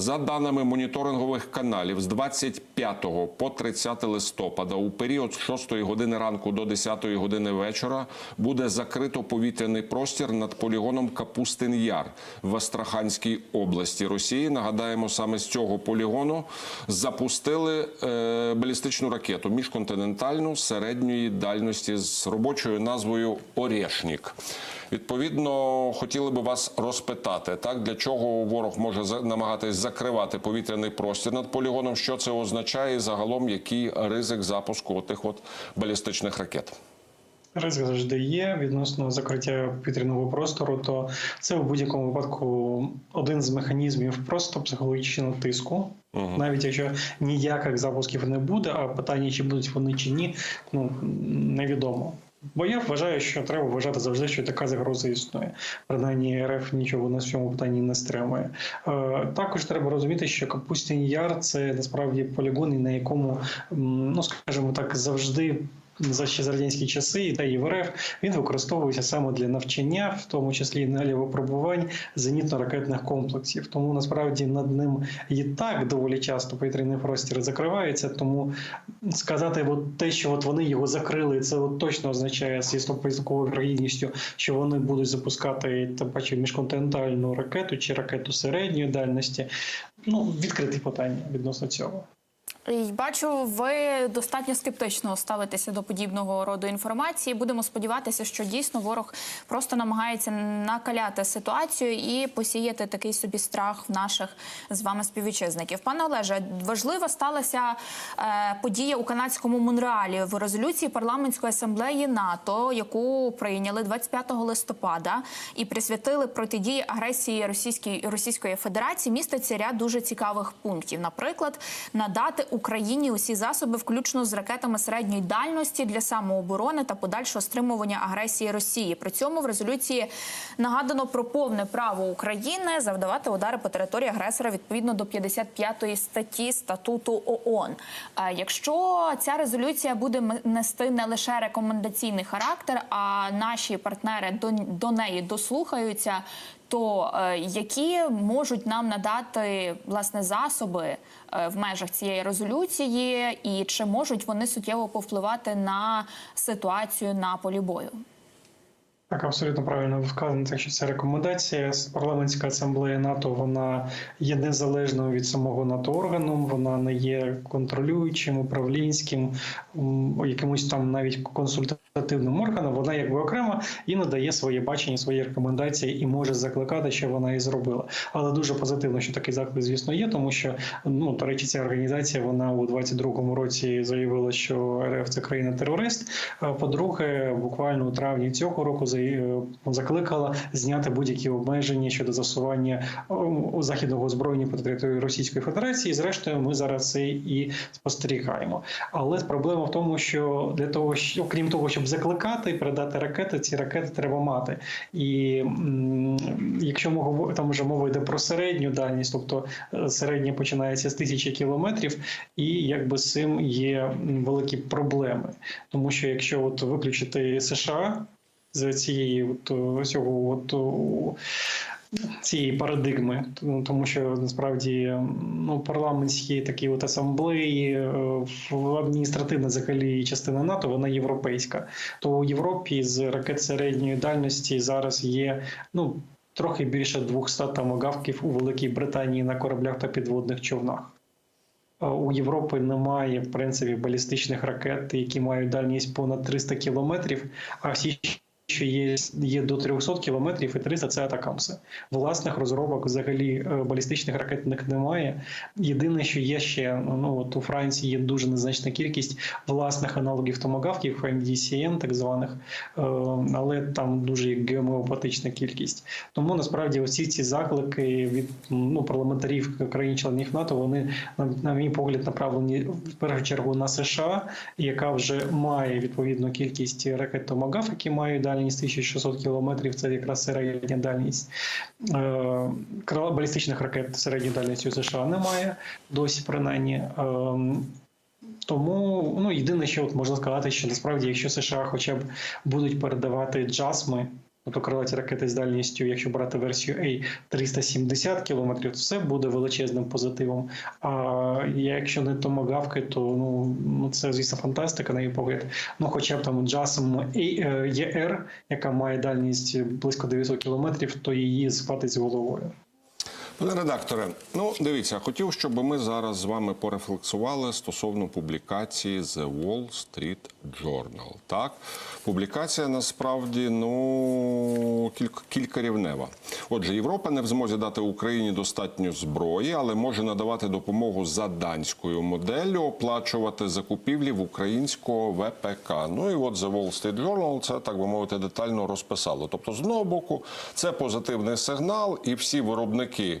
За даними моніторингових каналів, з 25 по 30 листопада у період з 6 години ранку до 10 години вечора буде закрито повітряний простір над полігоном Капустин Яр в Астраханській області Росії. Нагадаємо, саме з цього полігону запустили е, балістичну ракету міжконтинентальну середньої дальності з робочою назвою Орєшнік. Відповідно, хотіли би вас розпитати, так для чого ворог може намагатись закривати повітряний простір над полігоном, що це означає, і загалом який ризик запуску тих от балістичних ракет. Ризик завжди є відносно закриття повітряного простору, то це в будь-якому випадку один з механізмів просто психологічного тиску. Навіть якщо ніяких запусків не буде, а питання, чи будуть вони чи ні, ну невідомо. Бо я вважаю, що треба вважати завжди, що така загроза існує. Принаймні РФ нічого на цьому питанні не стримує. Е, також треба розуміти, що Капустін Яр це насправді полігон, на якому, ну скажімо так, завжди. За ще за радянські часи і в РФ він використовується саме для навчання, в тому числі на випробувань зенітно-ракетних комплексів. Тому насправді над ним і так доволі часто повітряний простір закривається. Тому сказати, от те, що от вони його закрили, це от точно означає з істопоязковою вірогідністю, що вони будуть запускати тим паче міжконтинентальну ракету чи ракету середньої дальності. Ну відкриті питання відносно цього. Бачу, ви достатньо скептично ставитеся до подібного роду інформації. Будемо сподіватися, що дійсно ворог просто намагається накаляти ситуацію і посіяти такий собі страх в наших з вами співвітчизників. Пане Олеже, важлива сталася е, подія у канадському Монреалі в резолюції парламентської асамблеї НАТО, яку прийняли 25 листопада і присвятили протидії агресії Російської Російської Федерації. Міститься ряд дуже цікавих пунктів. Наприклад, надати Україні усі засоби, включно з ракетами середньої дальності для самооборони та подальшого стримування агресії Росії. При цьому в резолюції нагадано про повне право України завдавати удари по території агресора відповідно до 55 статті статуту ООН. Е, Якщо ця резолюція буде нести не лише рекомендаційний характер, а наші партнери до, до неї дослухаються. То е, які можуть нам надати власне засоби е, в межах цієї резолюції, і чи можуть вони суттєво повпливати на ситуацію на полі бою? Так, абсолютно правильно ви вказано, те, що це рекомендація. Парламентська асамблея НАТО вона є незалежною від самого НАТО органом, вона не є контролюючим, управлінським, якимось там навіть консультативним органом. Вона якби окремо і надає своє бачення, свої рекомендації і може закликати, що вона і зробила. Але дуже позитивно, що такий заклик, звісно, є, тому що ну до речі, ця організація вона у 22-му році заявила, що РФ це країна-терорист. По-друге, буквально у травні цього року закликала зняти будь-які обмеження щодо засування західного озброєння по території Російської Федерації. І, зрештою, ми зараз це і спостерігаємо. Але проблема в тому, що для того, що окрім того, щоб закликати і передати ракети, ці ракети треба мати. І якщо ми там вже мова йде про середню дальність, тобто е, середня починається з тисячі кілометрів, і якби з цим є великі проблеми, тому що якщо от виключити США з цієї от, цього от, цієї парадигми, тому- що насправді ну парламентські такі от асамблеї е, адміністративна взагалі частина НАТО, вона європейська. То у Європі з ракет середньої дальності зараз є ну трохи більше 200 тамагавків у Великій Британії на кораблях та підводних човнах. У Європи немає в принципі балістичних ракет, які мають дальність понад 300 кілометрів, а всі що є, є до 300 кілометрів і 300 – це атакамси. Власних розробок взагалі е, балістичних ракетних немає. Єдине, що є ще ну от у Франції є дуже незначна кількість власних аналогів томагавків, MDCN, так званих, е, але там дуже геомеопатична кількість. Тому насправді усі ці заклики від ну парламентарів країн-членів НАТО вони на, мій погляд направлені в першу чергу на США, яка вже має відповідну кількість ракет Томагав, які мають дальність 1600 кілометрів. Це якраз середня дальність Е, балістичних ракет середньої дальності США немає досі, принаймні. Ем, Тому ну єдине, що от можна сказати, що насправді, якщо США хоча б будуть передавати джасми Тобто крилаті ракети з дальністю, якщо брати версію A 370 км, то це буде величезним позитивом. А якщо не томагавки, то ну, ну це звісно фантастика, на її погляд. Ну, хоча б там JASM ER, яка має дальність близько 900 км, то її спати з головою. Пане редакторе, ну дивіться, хотів, щоб ми зараз з вами порефлексували стосовно публікації The Wall Street Journal. Так, публікація насправді ну кілька, кількарівнева. Отже, Європа не в змозі дати Україні достатньо зброї, але може надавати допомогу за данською моделлю, оплачувати закупівлі в українського ВПК. Ну і от The Wall Street Journal це так би мовити детально розписало. Тобто, з одного боку, це позитивний сигнал, і всі виробники.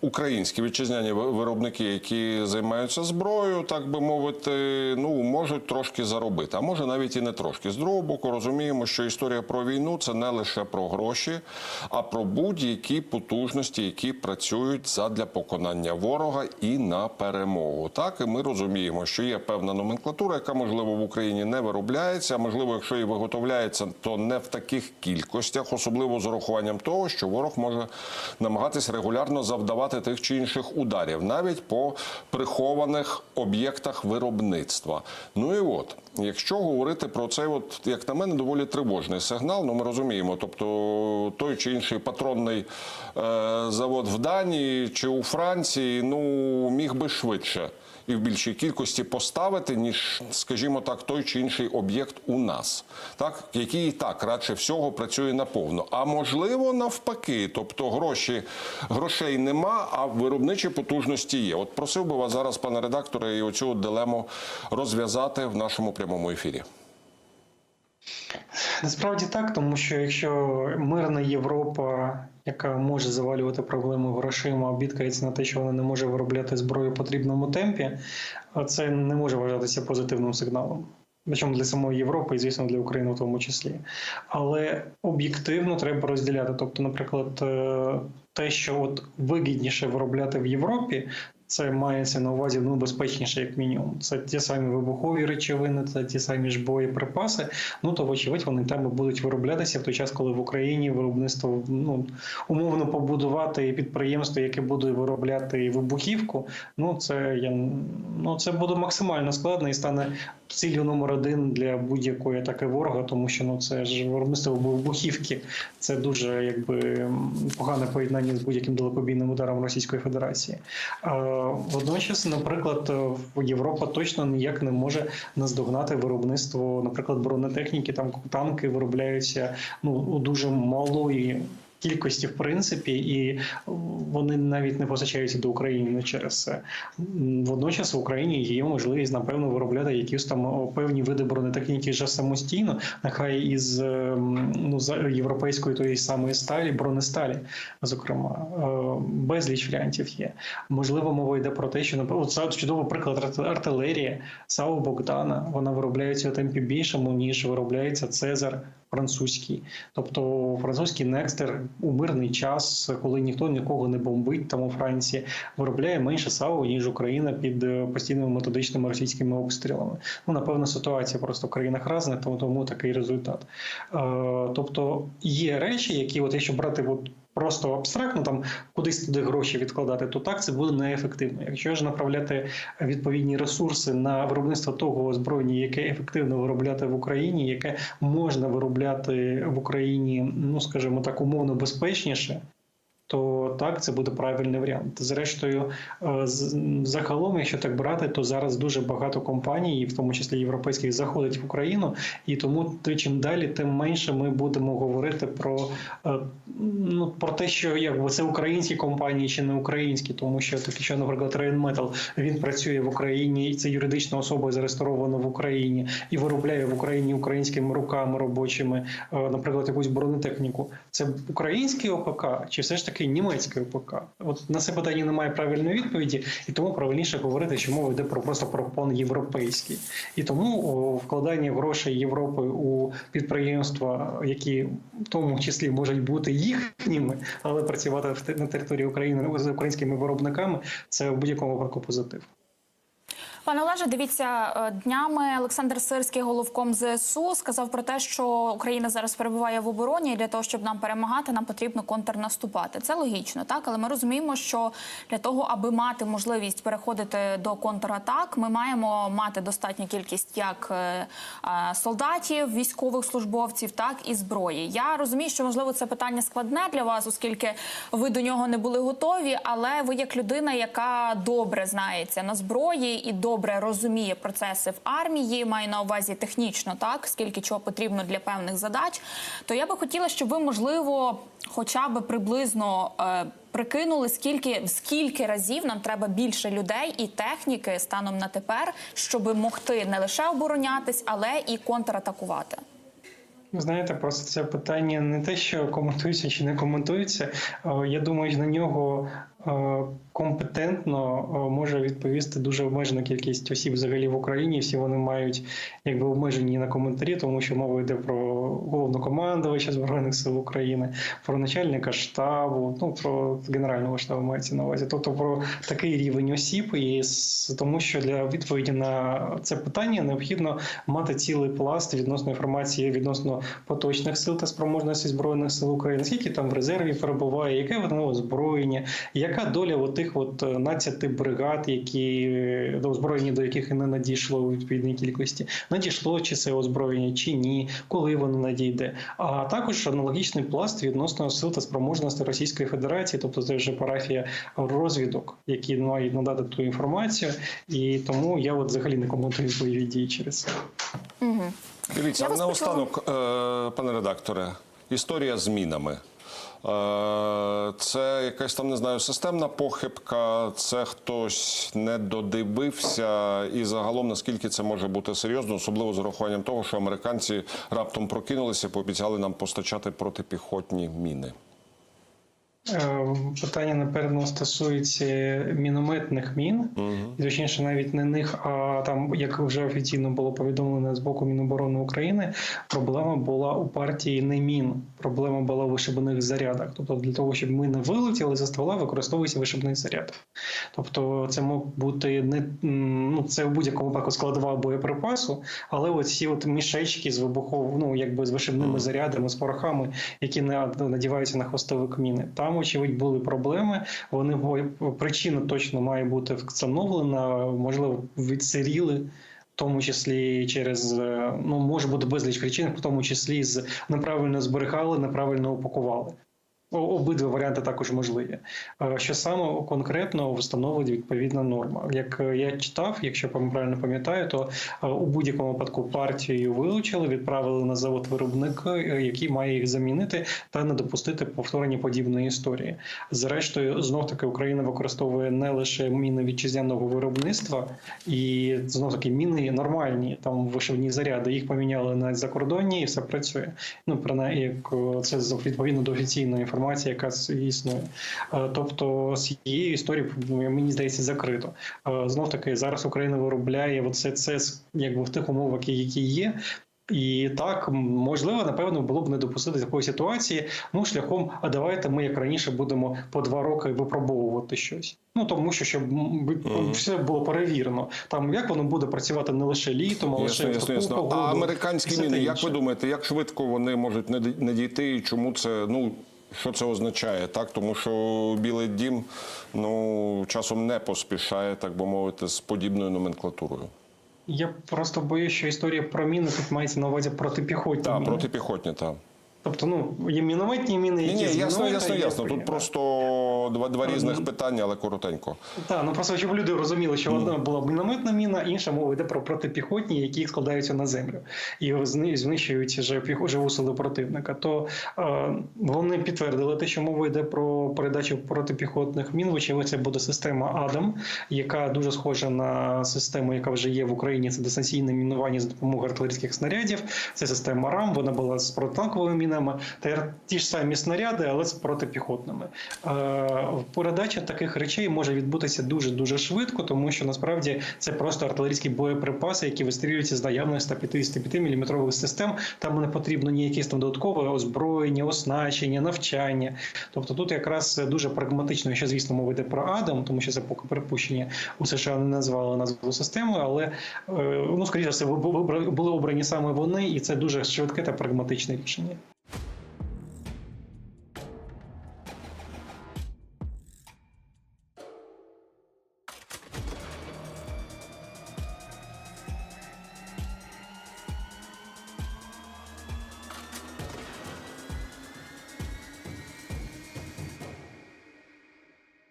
Українські вітчизняні виробники, які займаються зброєю, так би мовити, ну можуть трошки заробити, а може навіть і не трошки. З другого боку, розуміємо, що історія про війну це не лише про гроші, а про будь-які потужності, які працюють задля поконання ворога і на перемогу. Так і ми розуміємо, що є певна номенклатура, яка можливо в Україні не виробляється. а Можливо, якщо і виготовляється, то не в таких кількостях, особливо з урахуванням того, що ворог може намагатись регулярно завдавати тих чи інших ударів, навіть по прихованих об'єктах виробництва. Ну і от, якщо говорити про цей, от як на мене, доволі тривожний сигнал. Ну ми розуміємо, тобто той чи інший патронний е, завод в Данії чи у Франції, ну міг би швидше і в більшій кількості поставити, ніж, скажімо так, той чи інший об'єкт у нас, так який і так радше всього працює наповно. А можливо, навпаки, тобто гроші грошей нема, а виробничі потужності є. От просив би вас зараз, пане редакторе, і оцю дилему розв'язати в нашому прямому ефірі. Насправді так, тому що якщо мирна Європа, яка може завалювати проблему грошима, бідкається на те, що вона не може виробляти зброю в потрібному темпі, це не може вважатися позитивним сигналом. Причому для самої Європи і, звісно, для України в тому числі. Але об'єктивно треба розділяти. Тобто, наприклад, е, те, що от вигідніше виробляти в Європі, це мається на увазі ну, безпечніше, як мінімум. Це ті самі вибухові речовини, це ті самі ж боєприпаси. Ну то, вочевидь, вони там будуть вироблятися в той час, коли в Україні виробництво ну умовно побудувати підприємство, яке буде виробляти вибухівку. Ну це я ну це буде максимально складно і стане ціллю номер один для будь-якої атаки ворога, тому що ну це ж виробництво вибухівки. Це дуже якби погане поєднання з будь-яким далекобійним ударом Російської Федерації. Водночас, наприклад, Європа точно ніяк не може наздогнати виробництво, наприклад, бронетехніки. Там танки виробляються ну у дуже малої. Кількості, в принципі, і вони навіть не постачаються до України через це. Водночас в Україні є можливість, напевно, виробляти якісь там певні види бронетехніки вже самостійно, нехай із ем, ну, європейської тої самої сталі, бронесталі, зокрема, Е, безліч варіантів є. Можливо, мова йде про те, що наприклад, чудовий приклад артилерія САУ Богдана. Вона виробляється у темпі більшому, ніж виробляється Цезар французький. Тобто французький Некстер у мирний час, коли ніхто нікого не бомбить там у Франції, виробляє менше САУ, ніж Україна під е, постійними методичними російськими обстрілами. Ну, напевно, ситуація просто в країнах разна, тому, тому такий результат. Е, тобто є речі, які, от якщо брати от просто абстрактно там кудись туди гроші відкладати, то так це буде неефективно. Якщо ж направляти відповідні ресурси на виробництво того озброєння, яке ефективно виробляти в Україні, яке можна виробляти в Україні, ну скажімо так, умовно безпечніше. То так, це буде правильний варіант. Зрештою, е, загалом, якщо так брати, то зараз дуже багато компаній, і в тому числі європейських, заходить в Україну, і тому чим далі, тим менше ми будемо говорити про, е, ну, про те, що якби це українські компанії чи не українські, тому що таке, що, наприклад, Rheinmetall, він працює в Україні, і це юридична особа зареєстрована в Україні і виробляє в Україні українськими руками робочими, е, наприклад, якусь бронетехніку. Це український ОПК чи все ж таки німецький ОПК? От на це питання немає правильної відповіді, і тому правильніше говорити, що мова йде про просто про пан європейський. І тому о, вкладання грошей Європи у підприємства, які в тому числі можуть бути їхніми, але працювати на території України з українськими виробниками, це в будь-якому випадку позитив. Пане Олеже, дивіться е, днями. Олександр Сирський, головком ЗСУ, сказав про те, що Україна зараз перебуває в обороні. і Для того, щоб нам перемагати, нам потрібно контрнаступати. Це логічно, так але ми розуміємо, що для того, аби мати можливість переходити до контратак, ми маємо мати достатню кількість як е, е, солдатів, військових службовців, так і зброї. Я розумію, що можливо це питання складне для вас, оскільки ви до нього не були готові. Але ви як людина, яка добре знається на зброї і добре розуміє процеси в армії, маю на увазі технічно, так скільки чого потрібно для певних задач, то я би хотіла, щоб ви можливо, хоча б приблизно. Е, Прикинули, скільки скільки разів нам треба більше людей і техніки станом на тепер, щоб могти не лише оборонятись, але і контратакувати. Ви знаєте, просто це питання не те, що коментується чи не коментується. Е, Я думаю, на нього компетентно може відповісти дуже обмежена кількість осіб взагалі в Україні. Всі вони мають якби обмежені на коментарі, тому що мова йде про головнокомандувача збройних сил України, про начальника штабу, ну про генерального штабу мається на увазі, тобто про такий рівень осіб, і тому що для відповіді на це питання необхідно мати цілий пласт відносно інформації відносно поточних сил та спроможності збройних сил України, скільки там в резерві перебуває, яке воно озброєння, яка доля от тих от е, 12 бригад, які е, до озброєння до яких і не надійшло у відповідній кількості, надійшло чи це озброєння, чи ні, коли воно надійде. А також аналогічний пласт відносно сил та спроможності Російської Федерації, тобто це вже парафія розвідок, які мають надати ту інформацію, і тому я от взагалі не коментую бойові дії через це. Угу. Дивіться, вас наостанок, е, пане редакторе, історія з мінами. Е, Це якась там не знаю системна похибка, це хтось не додивився, і загалом наскільки це може бути серйозно, особливо з урахуванням того, що американці раптом прокинулися, пообіцяли нам постачати протипіхотні міни. Е, Питання напевно стосується мінометних мін, і точніше, навіть не них, а там, як вже офіційно було повідомлено з боку Міноборони України, проблема була у партії не мін. Проблема була в вишибаних зарядах. Тобто, для того, щоб ми не вилетіли за ствола, використовується вишибний заряд. Тобто, це мог бути не ну, це в будь-якому випадку складова боєприпасу, але оці от мішечки з вибухов, ну якби з вишибними зарядами, з порохами, які на- надіваються на хвостовик міни. Там, очевидь, були проблеми. Вони причина точно має бути встановлена, можливо, відсиріли. В тому числі через е, ну може бути безліч причин, в тому числі з неправильно зберігали, неправильно упакували. О- Обидва варіанти також можливі. Е, Що саме конкретно встановить відповідна норма? Як е, я читав, якщо правильно пам'ятаю, то е, у будь-якому випадку партію вилучили, відправили на завод виробника, е, який має їх замінити та не допустити повторення подібної історії. Зрештою, знов таки Україна використовує не лише міни вітчизняного виробництва, і знов таки міни нормальні, там вишивні заряди. Їх поміняли на закордонні, і все працює. Ну принаймні, як це відповідно до офіційної інформації, яка с- існує. Е, Тобто з цією історією мені здається закрито. Е, Знов таки зараз Україна виробляє оце це якби в тих умовах, які є. І так, можливо, напевно, було б не допустити такої ситуації. Ну, шляхом, а давайте ми як раніше будемо по два роки випробовувати щось. Ну тому що щоб все було перевірено. Там як воно буде працювати не лише літом, а лише Ясно, ясно, ясно. погоду. А американські міни, як ви думаєте, як швидко вони можуть не дійти, і чому це ну? Що це означає? Так, тому що Білий дім ну часом не поспішає, так би мовити, з подібною номенклатурою. Я просто боюсь, що історія про міни тут мається на увазі протипіхотні Так, протипіхотні, так. Тобто, ну є мінометні міни, які ні, ясно, ясно, ясно. Тут да. Два, два різних питання, але коротенько. Так, ну просто щоб люди розуміли, що одна була мінометна міна, інша мова йде про протипіхотні, які складаються на землю і зни- знищують живу силу противника. То е, вони підтвердили те, що мова йде про передачу протипіхотних мін. Вочевидь, це буде система Адам, яка дуже схожа на систему, яка вже є в Україні. Це дистанційне мінування за допомогою артилерійських снарядів. Це система РАМ. Вона була з протитанковими мінами. Та ті ж самі снаряди, але з протипіхотними. Е, Передача таких речей може відбутися дуже дуже швидко, тому що насправді це просто артилерійські боєприпаси, які вистрілюються з наявних 155 мм систем. Там не потрібно ніякісь там додаткове озброєння, оснащення, навчання. Тобто тут якраз дуже прагматично, що звісно мова йде про Адам, тому що це поки припущення у США не назвали назву системи, але е, ну скоріше все були обрані саме вони, і це дуже швидке та прагматичне рішення.